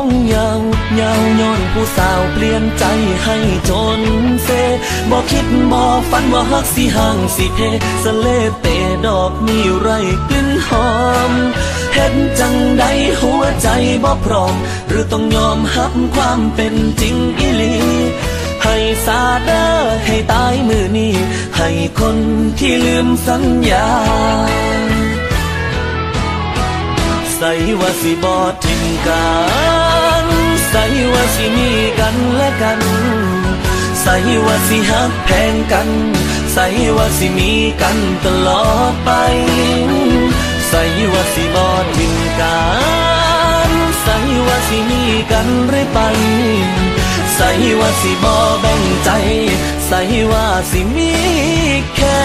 พังยาวยาวย้อนผู้สาวเปลี่ยนใจให้จนเซบอกคิดบอกฝันว่าฮักสิห่างสิเพสเลเตดอกมีไรกลิ่นหอมเห็นจังใดหัวใจบ่พร้อม หรือต้องยอมหับความเป็นจริงอีหลีให้สาเดอให้ตายมือนี้ ให้คนที่ลืมสัญญา ใส่ว่าสิบอทิมกันใส่ว่าสิมีกันและกันใส่ว่าสิหักแพงกันใส่ว่าสิมีกันตลอดไปใส่ว่าสิบอทิมกันใส่ว่าสิมีกันเรื่อยไปใส่ว่าสิบอแบ่งใจใส่ว่าสิมีแค่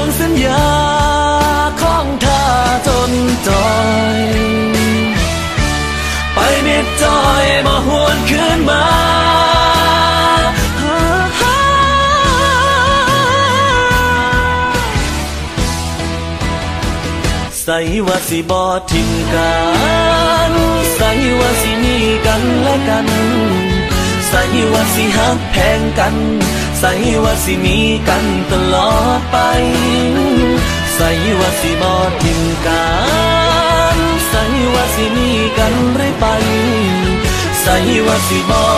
วงสัญญาของเธอจนจอย ไปเม็ดจอยมาหวนคืนมาใส่ว่าสิบอทิมกันใส่ว่าสิมีกันและกัน ใส่ว่าสิหักแพงกัน ใส่ว่าสิมีกันตลอดไป ใส่ว่าสิบอทิมกันใส่ว่าสิมีกันเรื่อยไป ใส่ว่าสิบอ